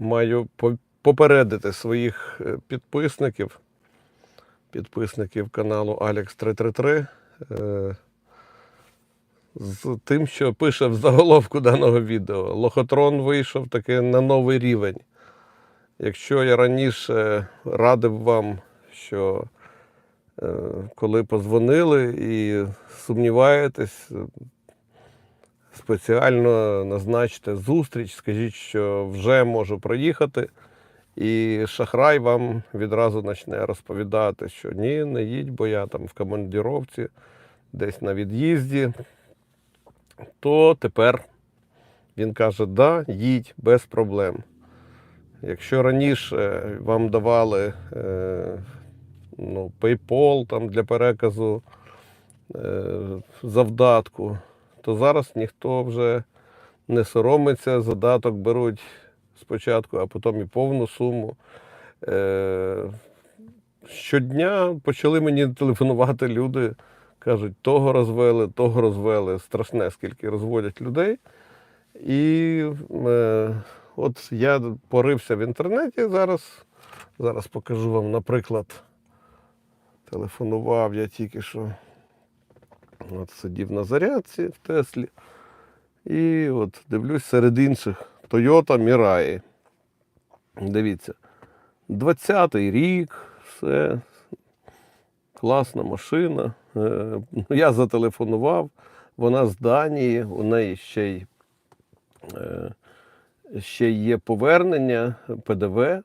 маю попередити своїх е, підписників, підписників каналу Alex 333 е, з тим, що пише в заголовку даного відео. Лохотрон вийшов таки на новий рівень. Якщо я раніше радив вам, що е, коли позвонили і сумніваєтесь, спеціально назначте зустріч, скажіть, що вже можу проїхати. І шахрай вам відразу почне розповідати, що ні, не їдь, бо я там в командіровці, десь на від'їзді. То тепер він каже: да, їдь без проблем. Якщо раніше вам давали е, ну, PayPal там, для переказу е, завдатку, то зараз ніхто вже не соромиться, задаток беруть спочатку, а потім і повну суму. Е, щодня почали мені телефонувати люди, кажуть, того розвели, того розвели. Страшне, скільки розводять людей. І е, от я порився в інтернеті зараз. Зараз покажу вам, наприклад, телефонував я тільки що. От сидів на зарядці в Теслі. І от дивлюсь серед інших Toyota Mirai. Дивіться, 20-й рік, все, класна машина. Е, Я зателефонував, вона з Данії, у неї ще й, е, ще є повернення ПДВ.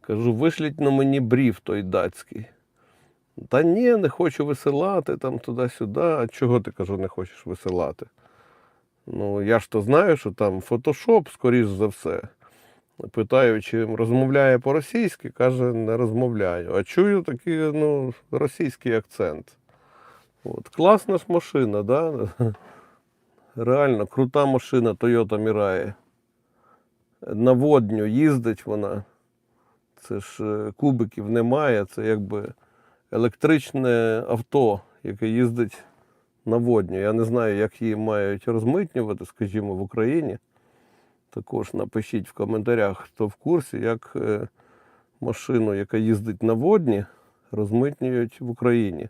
Кажу, вишліть на мені брів той датський. Та ні, не хочу висилати там туди-сюди. А чого ти кажу, не хочеш висилати? Ну, я ж то знаю, що там фотошоп, скоріш за все. Питаю, чи розмовляє по-російськи, каже, не розмовляю. А чую такий ну, російський акцент. От. Класна ж машина, да? Реально крута машина Toyota Mirai. На водню їздить вона. Це ж е, кубиків немає, це якби електричне авто, яке їздить на водню. Я не знаю, як її мають розмитнювати, скажімо, в Україні. Також напишіть в коментарях, хто в курсі, як е, машину, яка їздить на водні, розмитнюють в Україні.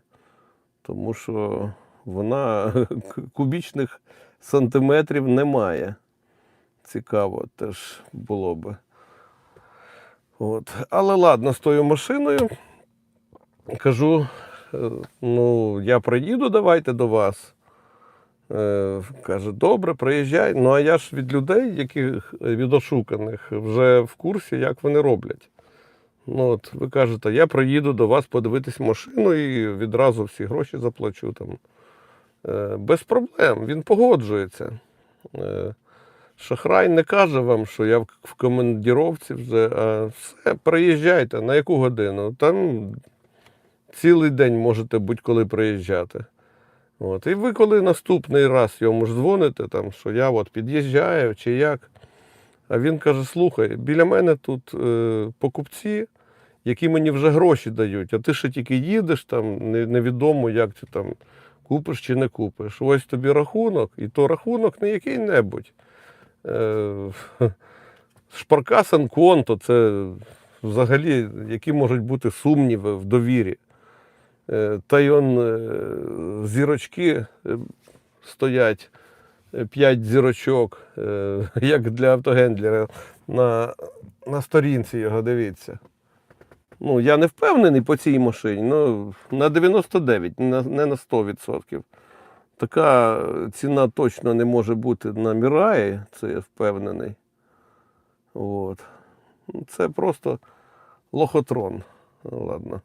Тому що вона кубічних сантиметрів не має. Цікаво теж було би. От. Але ладно, з тою машиною. Кажу, е, ну, я приїду, давайте до вас. Е, Каже, добре, приїжджай. Ну, а я ж від людей, яких від ошуканих, вже в курсі, як вони роблять. Ну, от ви кажете, я приїду до вас подивитись машину і відразу всі гроші заплачу там. Е, Без проблем, він погоджується. Е, Шахрай не каже вам, що я в командіровці вже, а все, приїжджайте, на яку годину? Там цілий день можете будь-коли приїжджати. От. І ви коли наступний раз йому ж дзвоните, там, що я от під'їжджаю чи як. А він каже: слухай, біля мене тут е, покупці, які мені вже гроші дають, а ти ще тільки їдеш, там, невідомо, як ти там купиш чи не купиш. Ось тобі рахунок, і то рахунок не який-небудь. Е, Шпаркасен конто це взагалі, які можуть бути сумніви в довірі. Е, Та й он е, зірочки е, стоять, п'ять зірочок, як для автогендлера, на, на сторінці його дивіться. Ну, я не впевнений по цій машині, ну, на 99, не на- 100%. Така ціна точно не може бути на Міраї, це я впевнений. От. Це просто лохотрон. Ну, Ладно.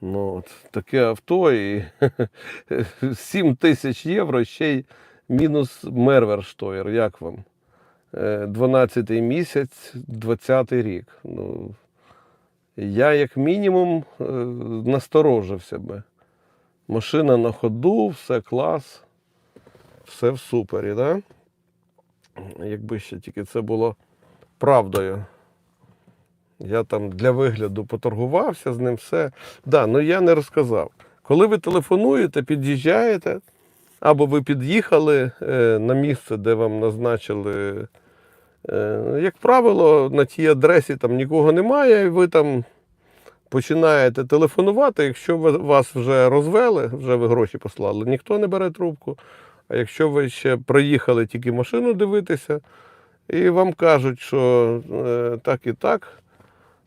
Ну, от, таке авто і 7 тисяч євро ще й мінус Мерверштойер. Як вам? 12-й місяць, 20-й рік. Ну, я, як мінімум, е, насторожився би. Машина на ходу, все клас, все в супері, да? Якби ще тільки це було правдою. Я там для вигляду поторгувався з ним все. Да, ну я не розказав. Коли ви телефонуєте, під'їжджаєте, або ви під'їхали е, на місце, де вам назначили. Е, Як правило, на тій адресі там нікого немає, і ви там починаєте телефонувати. Якщо ви- вас вже розвели, вже ви гроші послали, ніхто не бере трубку. А якщо ви ще приїхали тільки машину дивитися, і вам кажуть, що е, так і так,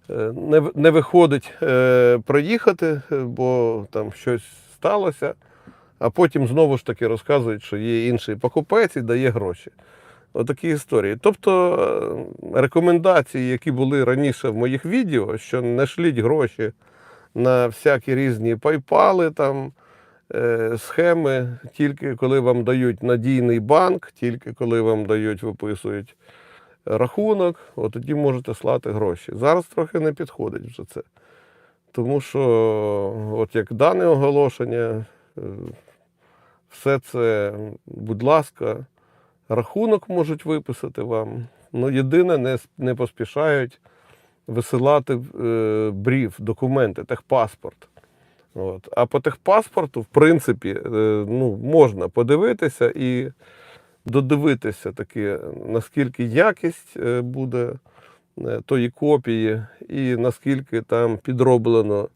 не, не виходить е, проїхати, е, бо там щось сталося, а потім знову ж таки розказують, що є інший покупець і дає гроші. Отакі історії. Тобто е, рекомендації, які були раніше в моїх відео, що не шліть гроші на всякі різні пайпали, там, е, схеми, тільки коли вам дають надійний банк, тільки коли вам дають, виписують рахунок, от тоді можете слати гроші. Зараз трохи не підходить вже це. Тому що, от як дане оголошення, е, все це, будь ласка, рахунок можуть виписати вам. Ну, єдине, не, не поспішають висилати е, брів, документи, техпаспорт. От. А по техпаспорту, в принципі, е, ну, можна подивитися і додивитися таки, наскільки якість е, буде е, тої копії, і наскільки там підроблено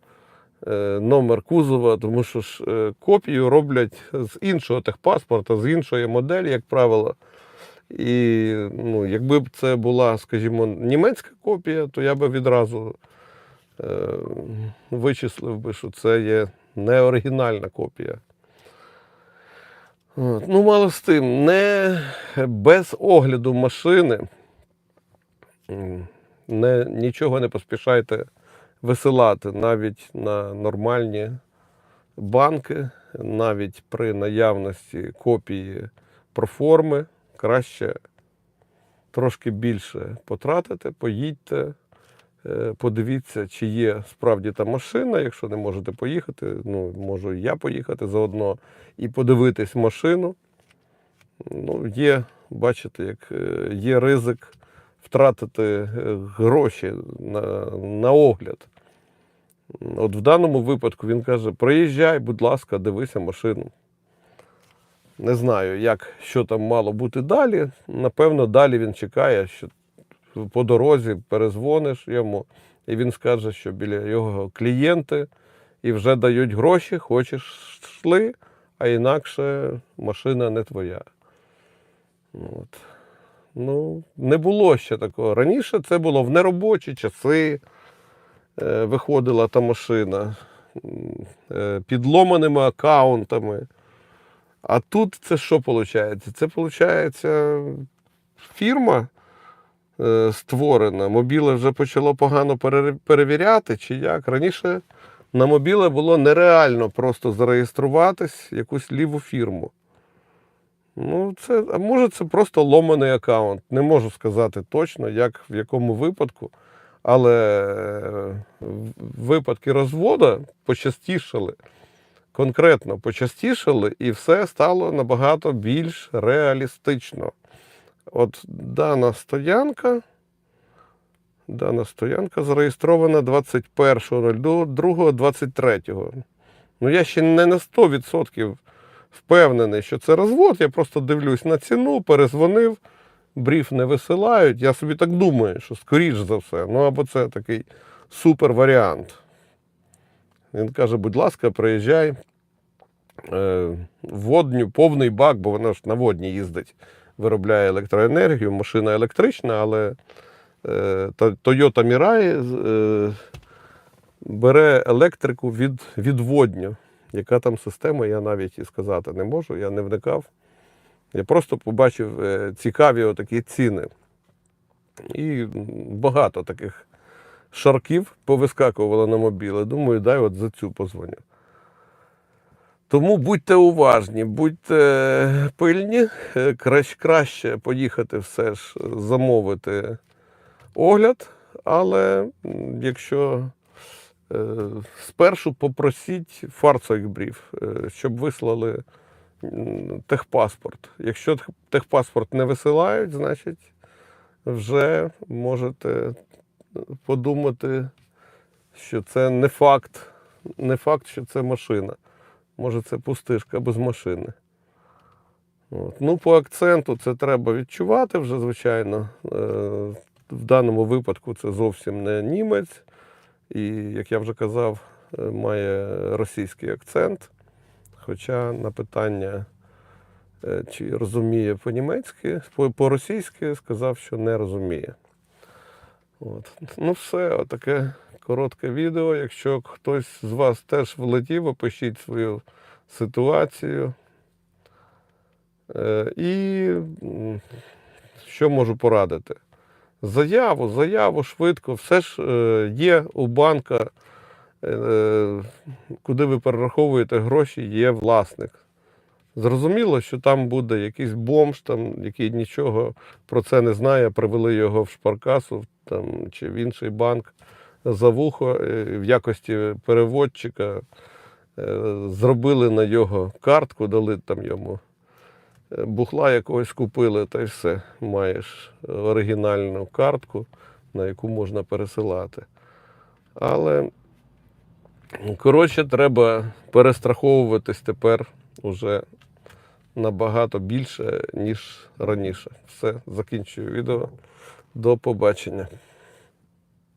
е, номер кузова, тому що ж копію роблять з іншого техпаспорта, з іншої моделі, як правило. І ну, якби б це була, скажімо, німецька копія, то я би відразу е, вичислив би, що це є не оригінальна копія. От. Ну, мало з тим, не без огляду машини, не, нічого не поспішайте висилати навіть на нормальні банки, навіть при наявності копії проформи, краще трошки більше потратити, поїдьте, подивіться, чи є справді та машина. Якщо не можете поїхати, ну, можу і я поїхати заодно і подивитись машину. Ну, є, бачите, як е, є ризик втратити е, гроші на, на огляд. От в даному випадку він каже: приїжджай, будь ласка, дивися машину. Не знаю, як, що там мало бути далі. Напевно, далі він чекає, що по дорозі перезвониш йому, і він скаже, що біля його клієнти і вже дають гроші, хочеш йшли, а інакше машина не твоя. От. Ну, не було ще такого. Раніше це було в неробочі часи. Е, виходила та машина е, підломаними аккаунтами. А тут це що виходить? Це виходить фірма створена. Мобіле вже почало погано перевіряти, чи як. Раніше на мобіле було нереально просто зареєструватись якусь ліву фірму. Ну, це, а може, це просто ломаний аккаунт. Не можу сказати точно, як в якому випадку. Але е, випадки розводу почастішали, конкретно почастішали, і все стало набагато більш реалістично. От дана стоянка, дана стоянка зареєстрована 21.02.23. Ну, я ще не на 100% впевнений, що це розвод. Я просто дивлюсь на ціну, перезвонив, бриф не висилають. Я собі так думаю, що скоріш за все. Ну або це такий супер варіант. Він каже: будь ласка, приїжджай. Е, водню, повний бак, бо вона ж на водні їздить, виробляє електроенергію, машина електрична, але е, Toyota Mirai е, бере електрику від, від водню. Яка там система, я навіть і сказати не можу, я не вникав. Я просто побачив е, цікаві отакі ціни. І багато таких шарків повискакувало на мобіле. Думаю, дай от за цю позвоню. Тому будьте уважні, будьте пильні, Е, краще, поїхати все ж замовити огляд, але якщо е, спершу попросіть фарцойкбрів, е, щоб вислали техпаспорт. Якщо техпаспорт не висилають, значить вже можете подумати, що це не факт, не факт, що це машина. Може, це пустишка без машини. От. Ну, по акценту це треба відчувати вже, звичайно. Е, В даному випадку це зовсім не німець. І, як я вже казав, е, має російський акцент. Хоча на питання, е, чи розуміє по-німецьки, по- по-російськи сказав, що не розуміє. От. Ну, все, таке коротке відео. Якщо хтось з вас теж влетів, опишіть свою ситуацію. Е, І що можу порадити? Заяву, заяву швидко, все ж е, є у банка, е, куди ви перераховуєте гроші, є власник. Зрозуміло, що там буде якийсь бомж, там, який нічого про це не знає, привели його в шпаркасу там, чи в інший банк за вухо е, в якості переводчика. е, Зробили на його картку, дали там йому е, бухла якогось купили, та й все. Маєш оригінальну картку, на яку можна пересилати. Але, коротше, треба перестраховуватись тепер уже набагато більше, ніж раніше. Все, закінчую відео. До побачення.